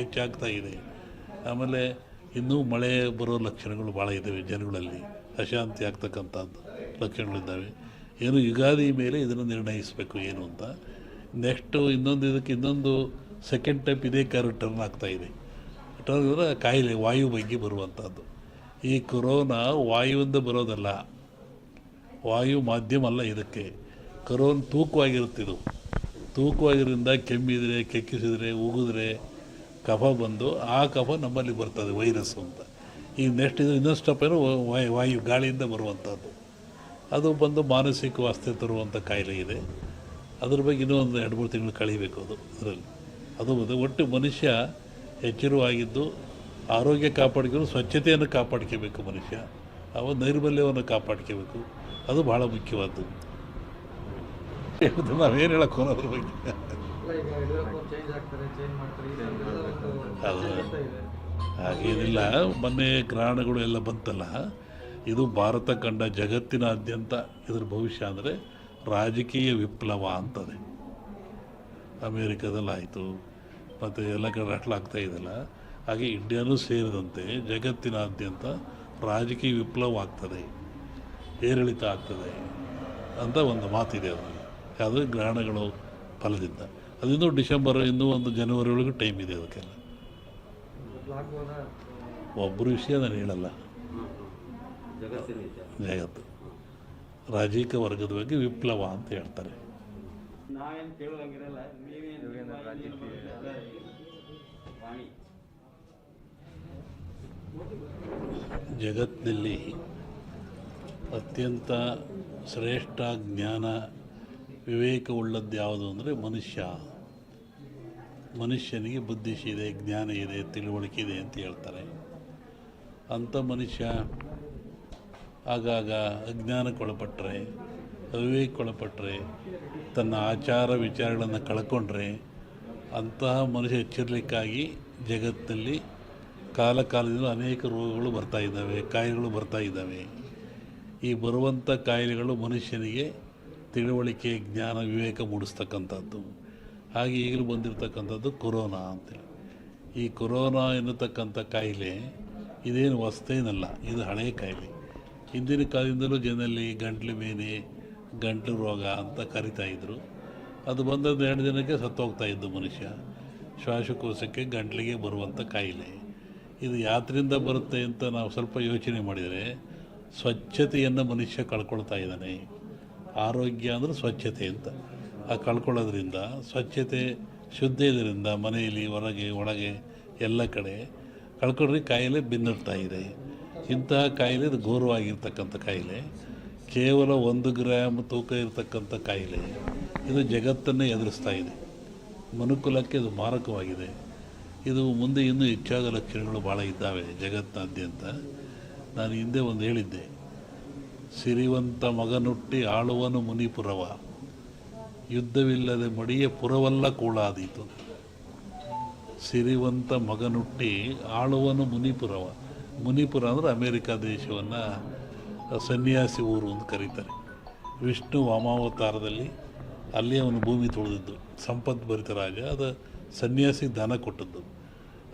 ಹೆಚ್ಚಾಗ್ತಾ ಇದೆ. ಆಮೇಲೆ ಇನ್ನೂ ಮಳೆ ಬರೋ ಲಕ್ಷಣಗಳು ಭಾಳ ಇದ್ದಾವೆ ಜನಗಳಲ್ಲಿ. ಅಶಾಂತಿ ಆಗ್ತಕ್ಕಂಥದ್ದು ಲಕ್ಷಣಗಳಿದ್ದಾವೆ. ಏನು ಯುಗಾದಿ ಮೇಲೆ ಇದನ್ನು ನಿರ್ಣಯಿಸಬೇಕು ಏನು ಅಂತ. ನೆಕ್ಸ್ಟು ಇನ್ನೊಂದು ಇದಕ್ಕೆ ಇನ್ನೊಂದು ಸೆಕೆಂಡ್ ಟೈಪ್ ಇದೇ ಕಾರು ಟರ್ನ್ ಆಗ್ತಾ ಇದೆ. ಟರ್ನ್ ಅಂದರೆ ಕಾಯಿಲೆ, ವಾಯು ಬಗ್ಗೆ ಬರುವಂಥದ್ದು. ಈ ಕೊರೋನಾ ವಾಯುವಿಂದ ಬರೋದಲ್ಲ. ವಾಯು ಮಾಧ್ಯಮ ಅಲ್ಲ ಇದಕ್ಕೆ. ಕರೋನ್ ತೂಕವಾಗಿರುತ್ತಿದ್ದು ತೂಕವಾಗಿರೋದ್ರಿಂದ ಕೆಮ್ಮಿದರೆ, ಕೆಕ್ಕಿಸಿದರೆ, ಉಗಿದ್ರೆ ಕಫ ಬಂದು ಆ ಕಫ ನಮ್ಮಲ್ಲಿ ಬರ್ತದೆ, ವೈರಸ್ ಅಂತ. ಈಗ ನೆಕ್ಸ್ಟ್ ಇದು ಇನ್ನೊಂದು ಸ್ಟೆಪ್ ಏನು ವಾಯು ವಾಯು ಗಾಳಿಯಿಂದ ಬರುವಂಥದ್ದು ಅದು ಬಂದು ಮಾನಸಿಕ ವಾಸ್ತೆ ತರುವಂಥ ಕಾಯಿಲೆ ಇದೆ. ಅದ್ರ ಬಗ್ಗೆ ಇನ್ನೂ ಒಂದು ಎರಡು, ಮೂರು ತಿಂಗಳು ಕಳಿಬೇಕು ಅದು, ಅದರಲ್ಲಿ. ಅದು ಬಂದು ಒಟ್ಟು ಮನುಷ್ಯ ಎಚ್ಚರವಾಗಿದ್ದು ಆರೋಗ್ಯ ಕಾಪಾಡ್ಕೊಂಡು ಸ್ವಚ್ಛತೆಯನ್ನು ಕಾಪಾಡ್ಕೋಬೇಕು ಮನುಷ್ಯ. ಅವ ನೈರ್ಮಲ್ಯವನ್ನು ಕಾಪಾಡ್ಕೋಬೇಕು. ಅದು ಭಾಳ ಮುಖ್ಯವಾದ್ದು. ನಾವೇನು ಹೇಳಕ್ಕೆ ಹೋಗೋದ್ರ ಬಗ್ಗೆ? ಹಾಗೇನಿಲ್ಲ ಮೊನ್ನೆ ಗ್ರಹಣಗಳು ಎಲ್ಲ ಬಂತಲ್ಲ, ಇದು ಭಾರತ ಕಂಡ ಜಗತ್ತಿನಾದ್ಯಂತ ಇದ್ರ ಭವಿಷ್ಯ ಅಂದರೆ ರಾಜಕೀಯ ವಿಪ್ಲವ ಅಂತದೆ. ಅಮೇರಿಕಾದಲ್ಲಿ ಆಯಿತು, ಮತ್ತು ಎಲ್ಲ ಕಡೆ ಆಗ್ತಾ ಇದೆಯಲ್ಲ ಹಾಗೆ ಇಂಡಿಯಾನೂ ಸೇರಿದಂತೆ ಜಗತ್ತಿನಾದ್ಯಂತ ರಾಜಕೀಯ ವಿಪ್ಲವ ಆಗ್ತದೆ, ಏರಿಳಿತ ಆಗ್ತದೆ ಅಂತ ಒಂದು ಮಾತಿದೆ ಅದರಲ್ಲಿ. ಯಾವುದೇ? ಗ್ರಹಣಗಳು ಫಲದಿಂದ. ಅದಿನ್ನೂ ಡಿಸೆಂಬರ್ ಇನ್ನೂ ಒಂದು ಜನವರಿ ಒಳಗೆ ಟೈಮ್ ಇದೆ ಅದಕ್ಕೆಲ್ಲ? ಒಬ್ಬರು ವಿಷಯ ನಾನು ಹೇಳಲ್ಲ. ಜಗತ್ತು ರಾಜಕೀಯ ವರ್ಗದ ಬಗ್ಗೆ ವಿಪ್ಲವ ಅಂತ ಹೇಳ್ತಾರೆ. ಜಗತ್ತಿನಲ್ಲಿ ಅತ್ಯಂತ ಶ್ರೇಷ್ಠ ಜ್ಞಾನ ವಿವೇಕವುಳ್ಳದ್ದು ಯಾವುದು ಅಂದರೆ ಮನುಷ್ಯ. ಮನುಷ್ಯನಿಗೆ ಬುದ್ಧಿಶಿ ಇದೆ, ಜ್ಞಾನ ಇದೆ, ತಿಳುವಳಿಕೆ ಇದೆ ಅಂತ ಹೇಳ್ತಾರೆ. ಅಂಥ ಮನುಷ್ಯ ಆಗಾಗ ಅಜ್ಞಾನಕ್ಕೊಳಪಟ್ಟರೆ ಅವಿವೇಕೊಳಪಟ್ಟರೆ ತನ್ನ ಆಚಾರ ವಿಚಾರಗಳನ್ನು ಕಳ್ಕೊಂಡ್ರೆ, ಅಂತಹ ಮನುಷ್ಯ ಎಚ್ಚರಲಿಕ್ಕಾಗಿ ಜಗತ್ತಿನಲ್ಲಿ ಕಾಲ ಕಾಲದಿಂದ ಅನೇಕ ರೋಗಗಳು ಬರ್ತಾ ಇದ್ದಾವೆ, ಕಾಯಿಲೆಗಳು ಬರ್ತಾ ಇದ್ದಾವೆ. ಈ ಬರುವಂಥ ಕಾಯಿಲೆಗಳು ಮನುಷ್ಯನಿಗೆ ತಿಳುವಳಿಕೆ, ಜ್ಞಾನ, ವಿವೇಕ ಮೂಡಿಸ್ತಕ್ಕಂಥದ್ದು. ಹಾಗೆ ಈಗಲೂ ಬಂದಿರತಕ್ಕಂಥದ್ದು ಕೊರೋನಾ ಅಂತೇಳಿ ಈ ಕೊರೋನಾ ಎನ್ನುತಕ್ಕಂಥ ಕಾಯಿಲೆ ಇದೇನು ಹೊಸ್ತೇನಲ್ಲ ಇದು ಹಳೆಯ ಕಾಯಿಲೆ. ಹಿಂದಿನ ಕಾಲದಿಂದಲೂ ಜನರಲ್ಲಿ ಗಂಟ್ಲು ಬೇನೆ, ಗಂಟಲು ರೋಗ ಅಂತ ಕರಿತಾ ಇದ್ದರು ಅದು ಬಂದದ್ದು ಎರಡು ದಿನಕ್ಕೆ ಸತ್ತೋಗ್ತಾ ಇದ್ದು ಮನುಷ್ಯ. ಶ್ವಾಸಕೋಶಕ್ಕೆ ಗಂಟ್ಲಿಗೆ ಬರುವಂಥ ಕಾಯಿಲೆ. ಇದು ಯಾತ್ರಿಂದ ಬರುತ್ತೆ ಅಂತ ನಾವು ಸ್ವಲ್ಪ ಯೋಚನೆ ಮಾಡಿದರೆ ಸ್ವಚ್ಛತೆಯನ್ನು ಮನುಷ್ಯ ಕಳ್ಕೊಳ್ತಾ ಇದ್ದಾನೆ. ಆರೋಗ್ಯ ಅಂದರೆ ಸ್ವಚ್ಛತೆ ಅಂತ. ಕಳ್ಕೊಳ್ಳೋದ್ರಿಂದ, ಸ್ವಚ್ಛತೆ ಶುದ್ಧ ಇದರಿಂದ ಮನೆಯಲ್ಲಿ, ಹೊರಗೆ, ಒಳಗೆ, ಎಲ್ಲ ಕಡೆ ಕಳ್ಕೊಂಡ್ರೆ ಕಾಯಿಲೆ ಬೆನ್ನಿರ್ತಾ ಇದೆ. ಇಂತಹ ಕಾಯಿಲೆ ಇದು ಘೋರವಾಗಿರ್ತಕ್ಕಂಥ ಕಾಯಿಲೆ. ಕೇವಲ ಒಂದು ಗ್ರಾಮ್ ತೂಕ ಇರತಕ್ಕಂಥ ಕಾಯಿಲೆ. ಇದು ಜಗತ್ತನ್ನೇ ಎದುರಿಸ್ತಾ ಇದೆ. ಮನುಕುಲಕ್ಕೆ ಇದು ಮಾರಕವಾಗಿದೆ. ಇದು ಮುಂದೆ ಇನ್ನೂ ಹೆಚ್ಚಾದ ಲಕ್ಷಣಗಳು ಭಾಳ ಇದ್ದಾವೆ ಜಗತ್ತಿನಾದ್ಯಂತ. ನಾನು ಹಿಂದೆ ಒಂದು ಹೇಳಿದ್ದೆ, ಸಿರಿವಂತ ಮಗನುಟ್ಟಿ ಆಳುವನು ಮುನಿಪುರವ. ಯುದ್ಧವಿಲ್ಲದೆ ಮಡಿಯ ಪುರವಲ್ಲ ಕೂಳಾದೀತು. ಸಿರಿವಂತ ಮಗನುಟ್ಟಿ ಆಳುವನು ಮುನಿಪುರವ. ಮುನಿಪುರ ಅಂದರೆ ಅಮೇರಿಕಾ ದೇಶವನ್ನು ಸನ್ಯಾಸಿ ಊರು ಅಂತ ಕರೀತಾರೆ. ವಿಷ್ಣು ವಾಮಾವತಾರದಲ್ಲಿ ಅಲ್ಲಿ ಅವನು ಭೂಮಿ ತುಳಿದಿದ್ದು. ಸಂಪತ್ ಭರಿತ ರಾಜ, ಅದು ಸನ್ಯಾಸಿ ದಾನ ಕೊಟ್ಟದ್ದು.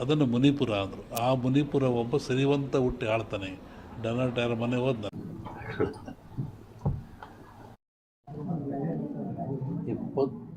ಅದನ್ನು ಮುನಿಪುರ ಅಂದರು. ಆ ಮುನಿಪುರ ಒಬ್ಬ ಸಿರಿವಂತ ಹುಟ್ಟಿ ಆಳ್ತಾನೆ. ಡನ ಟೈರ್ ಮನೆ ಹೋದ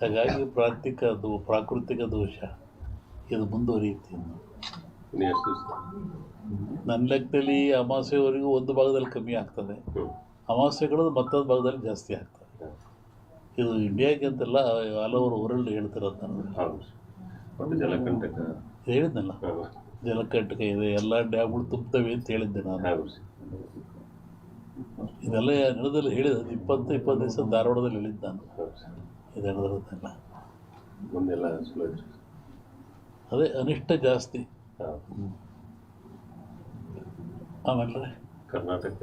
ಹಾಗಾಗಿ ಪ್ರಾಕೃತಿಕ ದೋ ಪ್ರಾಕೃತಿಕ ದೋಷ. ಇದು ಮುಂದುವರಿಯುತ್ತೆ ನನ್ನ ಲೆಕ್ಕದಲ್ಲಿ ಅಮಾವಾಸ್ಯೆವರೆಗೂ ಒಂದು ಭಾಗದಲ್ಲಿ ಕಮ್ಮಿ ಆಗ್ತದೆ. ಅಮಾವಾಸ್ಯೆಗಳದು ಅಮಾವಾಸ್ಯೆಗಳು ಮತ್ತೊಂದು ಭಾಗದಲ್ಲಿ ಜಾಸ್ತಿ ಆಗ್ತದೆ. ಇದು ಇಂಡಿಯಾಗೆ ಅಂತೆಲ್ಲ ಹಲವರು ವರ್ಲ್ಡ್ ಹೇಳ್ತಿರೋದು ನಾನು. ಹೇಳಿದ್ನಲ್ಲ? ಜಲಕಂಟಕ ಇದೆ ಎಲ್ಲ ಡ್ಯಾಮ್ಗಳು ತುಂಬ್ತವೆ ಅಂತ ಹೇಳಿದ್ದೆ ನಾನು. ಇದೆಲ್ಲ ನಡೆದಲ್ಲಿ ಹೇಳಿದ ಇಪ್ಪತ್ತು ಇಪ್ಪತ್ತು ದಿವಸ ಧಾರವಾಡದಲ್ಲಿ ಹೇಳಿದ್ದು ನಾನು. ಹೌದು ಇದು ನಡೆದಿರೋದೆಲ್ಲ ಮುಂದೆಲ್ಲ ಚಲೋ ಐತ್ರಿ ಅದೇ ಅನಿಷ್ಟ ಜಾಸ್ತಿ. ಹಾಂ ಆಮೇಲೆ ಕರ್ನಾಟಕ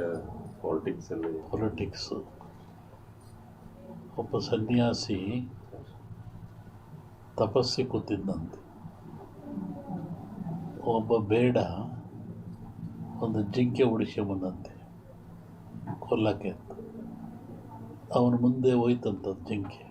ಪಾಲಿಟಿಕ್ಸಲ್ಲಿ ಪೊಲಿಟಿಕ್ಸು ಒಬ್ಬ ಸನ್ಯಾಸಿ ತಪಸ್ಸಿ ಕೂತಿದ್ದಂತೆ. ಒಬ್ಬ ಬೇಡ ಒಂದು ಜಿಂಕೆ ಬಂದಂತೆ. ಕೊಲ್ಲಕ್ಕೆ ಅಂತ. ಅವನ ಮುಂದೆ ಹೋಯ್ತಂತದ್ದು ಜಿಂಕೆ.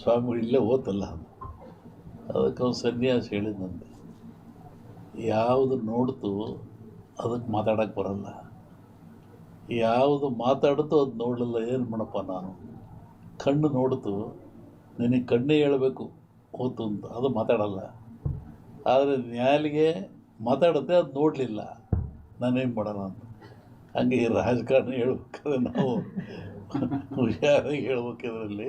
ಸ್ವಾಮಿಗಳು ಇಲ್ಲೇ ಓತಲ್ಲ ಅದಕ್ಕೆ ಅವನು ಸನ್ಯಾಸ ಹೇಳಿದಂತೆ ಯಾವುದು ನೋಡ್ತು ಅದಕ್ಕೆ ಮಾತಾಡೋಕ್ಕೆ ಬರಲ್ಲ. ಯಾವುದು ಮಾತಾಡ್ತು ಅದು ನೋಡಲಿಲ್ಲ, ಏನು ಮಾಡಪ್ಪ ನಾನು? ಕಣ್ಣು ನೋಡ್ತು, ನಿನಗೆ ಕಣ್ಣೇ ಹೇಳಬೇಕು ಓತು ಅಂತ, ಅದು ಮಾತಾಡಲ್ಲ. ಆದರೆ ನ್ಯಾಯಾಲಿಗೆ ಮಾತಾಡುತ್ತೆ ಅದು ನೋಡಲಿಲ್ಲ. ನಾನೇನು ಮಾಡೋಣ ಅಂತ. ಹಂಗೆ ರಾಜಕಾರಣ ಹೇಳ್ಬೇಕಾದ್ರೆ ನಾವು ಹುಷಾರಾಗಿ ಹೇಳ್ಬೇಕು ಇದರಲ್ಲಿ.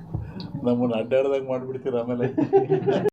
ನಮ್ಮನ್ನು ಅಡ್ಡಾಡ್ದಾಗ ಮಾಡಿಬಿಡ್ತೀರ ಆಮೇಲೆ?